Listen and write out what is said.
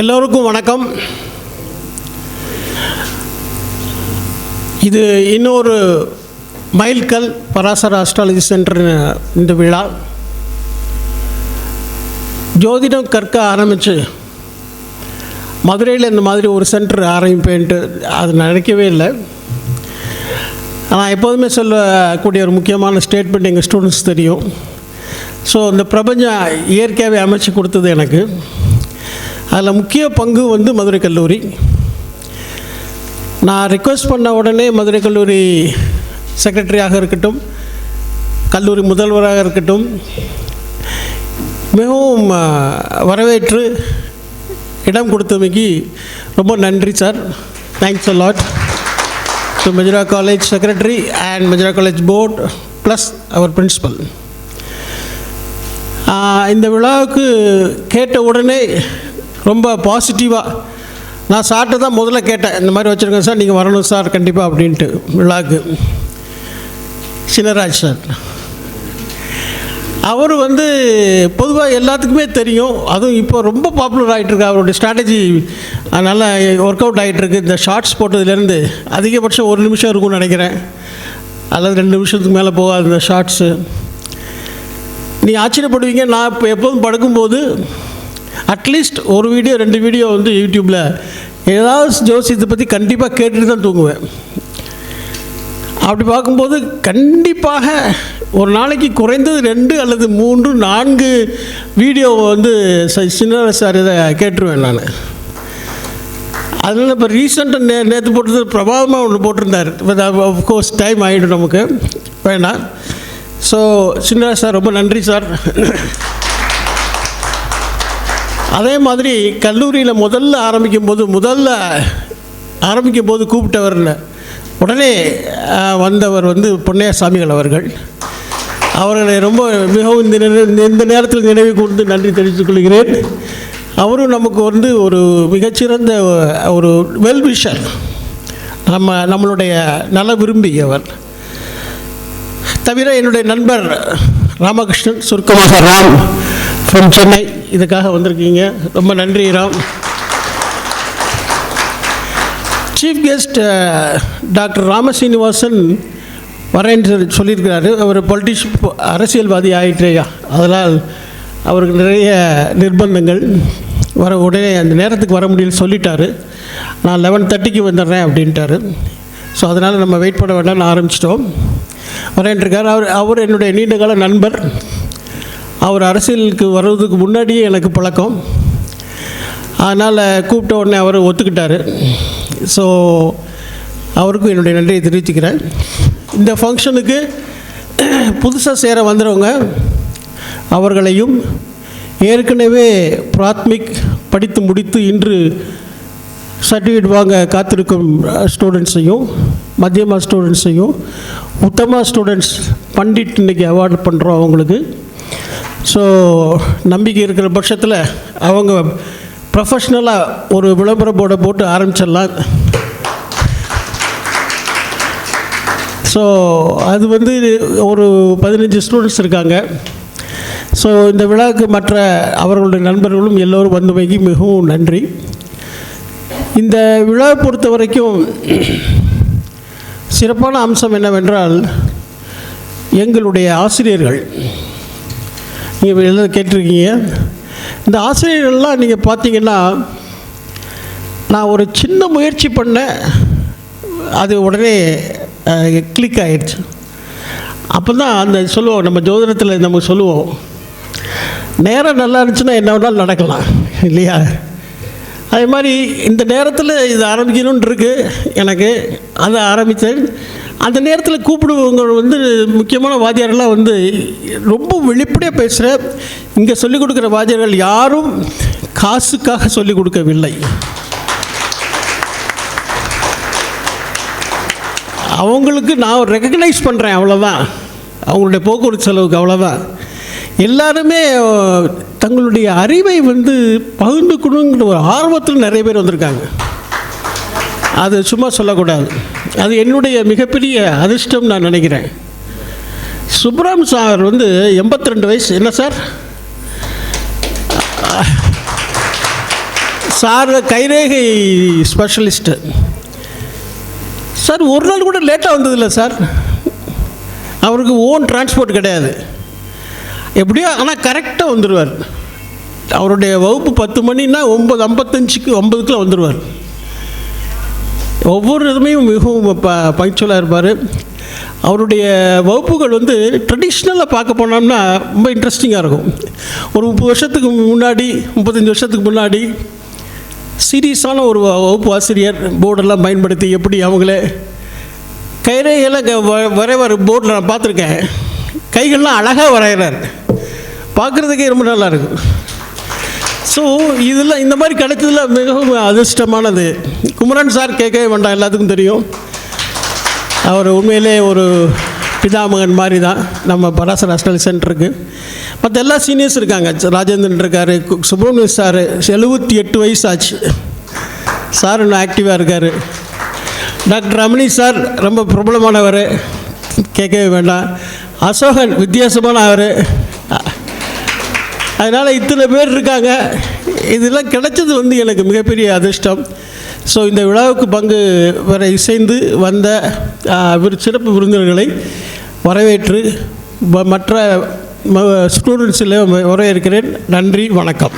எல்லோருக்கும் வணக்கம். இது இன்னொரு மைல்கல் பராசர அஸ்ட்ராலஜி சென்டர் இந்த விழா. ஜோதிடம் கற்க ஆரம்பித்து மதுரையில் இந்த மாதிரி ஒரு சென்டர் ஆரம்பிப்பேன்ட்டு அது நினைக்கவே இல்லை. ஆனால் எப்போதுமே சொல்லக்கூடிய ஒரு முக்கியமான ஸ்டேட்மெண்ட் எங்கள் ஸ்டூடெண்ட்ஸ் தெரியும். ஸோ இந்த பிரபஞ்சம் இயற்கையாகவே அமைச்சு கொடுத்தது எனக்கு. அதில் முக்கிய பங்கு வந்து மதுரை கல்லூரி. நான் ரிக்வஸ்ட் பண்ண உடனே மதுரை கல்லூரி செக்ரட்டரியாக இருக்கட்டும் கல்லூரி முதல்வராக இருக்கட்டும் மிகவும் வரவேற்று இடம் கொடுத்தமைக்கு ரொம்ப நன்றி sir thanks a lot to Majura college secretary and Majura college board plus our principal இந்த விழாவுக்கு கேட்ட உடனே ரொம்ப பாசிட்டிவாக நான் சார்ட்ட தான் முதல்ல கேட்டேன் இந்த மாதிரி வச்சுருக்கேன் சார் நீங்கள் வரணும் சார் கண்டிப்பாக அப்படின்ட்டு. விழாவுக்கு சின்னராஜ் சார். அவர் வந்து பொதுவாக எல்லாத்துக்குமே தெரியும். அதுவும் இப்போ ரொம்ப பாப்புலர் ஆகிட்டுருக்கு அவருடைய ஸ்ட்ராட்டஜி நல்லா ஒர்க் அவுட் ஆகிட்டுருக்கு இந்த ஷார்ட்ஸ் போட்டதுலேருந்து அதிகபட்சம் ஒரு நிமிஷம் இருக்கும்னு நினைக்கிறேன். அல்லது ரெண்டு நிமிஷத்துக்கு மேலே போகாது இந்த ஷார்ட்ஸு நீ ஆச்சரியப்படுவீங்க. நான் இப்போ எப்போதும் படுக்கும்போது அட்லீஸ்ட் ஒரு வீடியோ ரெண்டு வீடியோ வந்து யூடியூப்பில் ஏதாவது ஜோசியத்தை பற்றி கண்டிப்பாக கேட்டுட்டு தான் தூங்குவேன். அப்படி பார்க்கும்போது கண்டிப்பாக ஒரு நாளைக்கு குறைந்தது ரெண்டு அல்லது மூன்று நான்கு வீடியோ வந்து ச- சின்ன சார் இதை கேட்டுருவேன் நான். அதனால் இப்போ ரீசெண்டாக நே நேற்று போட்டது பிரபாவமாக ஒன்று போட்டிருந்தார். கோர்ஸ் டைம் ஆகிடும் நமக்கு. வேண்டாம் ஸோ சின்ன சார் ரொம்ப நன்றி சார். அதே மாதிரி கல்லூரியில் முதல்ல ஆரம்பிக்கும் போது முதல்ல ஆரம்பிக்கும் போது கூப்பிட்டவரில் உடனே வந்தவர் வந்து பொன்னையசாமிகள் அவர்கள். அவர்களை ரொம்ப மிகவும் இந்த இந்த நேரத்தில் நினைவு கூர்ந்து நன்றி தெரிவித்துக் கொள்கிறேன். அவரும் நமக்கு வந்து ஒரு மிகச்சிறந்த ஒரு வெல்விஷர் நம்ம நம்மளுடைய நல விரும்பி அவர். தவிர என்னுடைய நண்பர் ராமகிருஷ்ணன் சுருக்கமாக ராம் ஃப்ரம் சென்னை இதுக்காக வந்திருக்கீங்க. ரொம்ப நன்றி Ram. Chief guest doctor Ramaseenivasan வரேன்னு சொல்லி சொல்லியிருக்கிறாரு. அவர் பொலிட்டிஷ் அரசியல்வாதி ஆயிட்டேயா அதனால் அவருக்கு நிறைய நிர்பந்தங்கள். வர உடனே அந்த நேரத்துக்கு வர முடியல சொல்லிட்டாரு. நான் லெவன் தேர்ட்டிக்கு வந்துடுறேன் அப்படின்ட்டாரு. ஸோ அதனால் நம்ம வெயிட் பண்ண வேண்டாம்னு ஆரம்பிச்சிட்டோம். வரேன்ருக்கார் அவர் அவர் என்னுடைய நீண்டகால நண்பர். அவர் அரசியலுக்கு வர்றதுக்கு முன்னாடியே எனக்கு பழக்கம். அதனால் கூப்பிட்ட உடனே அவர் ஒத்துக்கிட்டார். ஸோ அவருக்கும் என்னுடைய நன்றியை தெரிவிச்சுக்கிறேன். இந்த ஃபங்க்ஷனுக்கு புதுசாக சேர வந்துடுறவங்க அவர்களையும் ஏற்கனவே பிராத்மிக் படித்து முடித்து இன்று சர்டிஃபிகேட் வாங்க காத்திருக்கும் ஸ்டூடெண்ட்ஸையும் மத்தியமா ஸ்டூடெண்ட்ஸையும் உத்தமா ஸ்டூடெண்ட்ஸ் பண்டிட் இன்றைக்கி அவார்டு பண்ணுறோம் அவங்களுக்கு. ஸோ நம்பிக்கை இருக்கிற பட்சத்தில் அவங்க ப்ரொஃபஷ்னலாக ஒரு விளம்பர போர்டை போட்டு ஆரம்பிச்சிடலாம். ஸோ அது வந்து ஒரு பதினஞ்சு ஸ்டூடெண்ட்ஸ் இருக்காங்க. ஸோ இந்த விழாவுக்கு மற்ற அவர்களுடைய நண்பர்களும் எல்லோரும் வந்தமைக்கு மிகவும் நன்றி. இந்த விழாவை பொறுத்த வரைக்கும் சிறப்பான அம்சம் என்னவென்றால் எங்களுடைய ஆசிரியர்கள் நீங்கள் எல்லாம் கேட்டிருக்கீங்க? இந்த ஆசிரியர்கள்லாம் நீங்கள் பார்த்தீங்கன்னா நான் ஒரு சின்ன முயற்சி பண்ணேன் அது உடனே கிளிக் ஆகிடுச்சு அப்போ தான் அந்த சொல்லுவோம் நம்ம ஜோதிடத்தில் நம்ம சொல்லுவோம் நேரம் நல்லா இருந்துச்சுன்னா என்ன வேணாலும் நடக்கலாம். இல்லையா? அதே மாதிரி இந்த நேரத்தில் இது ஆரம்பிக்கணுன்ருக்கு எனக்கு. அதை ஆரம்பித்தேன். அந்த நேரத்தில் கூப்பிடுவவங்க வந்து முக்கியமான வாத்தியாரெல்லாம் வந்து ரொம்ப வெளிப்படையாக பேசுகிற இங்கே சொல்லிக் கொடுக்குற வாத்தியார்கள் யாரும் காசுக்காக சொல்லிக் கொடுக்கவில்லை. அவங்களுக்கு நான் ரெக்கக்னைஸ் பண்ணுறேன் அவ்வளோதான் அவங்களுடைய போக்குவரத்து செலவுக்கு அவ்வளோதான் எல்லாருமே தங்களுடைய அறிவை வந்து பகிர்ந்துக்கணுங்கிற ஒரு ஆர்வத்தில் நிறைய பேர் வந்திருக்காங்க. அது சும்மா சொல்லக்கூடாது. அது என்னுடைய மிகப்பெரிய அதிர்ஷ்டம் நான் நினைக்கிறேன். சுப்ராம் சார் வந்து எண்பத்தி ரெண்டு வயசு. என்ன சார்? சார் கைரேகை ஸ்பெஷலிஸ்ட்டு சார் ஒரு நாள் கூட லேட்டாக வந்ததில்லை சார். அவருக்கு ஓன் டிரான்ஸ்போர்ட் கிடையாது. எப்படியோ ஆனால் கரெக்டாக வந்துடுவார் அவருடைய வகுப்பு பத்து மணின்னா ஒம்பது ஐம்பத்தஞ்சுக்கு ஒம்பதுக்குள்ளே வந்துடுவார் ஒவ்வொரு இதுமையும் மிகவும் ப பயிற்சியலாக இருப்பார். அவருடைய வகுப்புகள் வந்து ட்ரெடிஷ்னலாக பார்க்க போனோம்னா ரொம்ப இன்ட்ரெஸ்டிங்காக இருக்கும். ஒரு முப்பது வருஷத்துக்கு முன்னாடி முப்பத்தஞ்சு வருஷத்துக்கு முன்னாடி சீரியஸான ஒரு வ- வகுப்பு ஆசிரியர் போர்டெல்லாம் பயன்படுத்தி எப்படி அவங்களே கைரேகையெல்லாம் க- வ- வரைவார் போர்டில் நான் பார்த்துருக்கேன். கைகள்லாம் அழகாக வரைகிறார் பார்க்குறதுக்கே ரொம்ப நல்லா இருக்கும் ஸோ இதெல்லாம் இந்த மாதிரி கிடைச்சதில் மிகவும் அதிர்ஷ்டமானது. குமரன் சார் கேட்கவே வேண்டாம் எல்லாத்துக்கும் தெரியும். அவர் உண்மையிலே ஒரு பிதாமகன் மாதிரி தான் நம்ம பராசர் ஹாஸ்டல் சென்டருக்கு மற்ற எல்லா சீனியர்ஸ் இருக்காங்க. ராஜேந்திரன் இருக்கார் சுப்ரமணிய சார் எழுபத்தி எட்டு வயசு ஆச்சு சார் இன்னும் ஆக்டிவாக இருக்கார். டாக்டர் ரமணி சார் ரொம்ப பிரபலமானவர். கேட்கவே வேண்டாம். அசோகன் வித்தியாசமான அவர். அதனால் இத்தனை பேர் இருக்காங்க. இதெல்லாம் கிடைச்சது வந்து எனக்கு மிகப்பெரிய அதிர்ஷ்டம். ஸோ இந்த விழாவுக்கு பங்கு வர இசைந்து வந்த விரு- சிறப்பு விருந்தினர்களை வரவேற்று மற்ற ஸ்டூடெண்ட்ஸில் வரவேற்கிறேன். நன்றி வணக்கம்.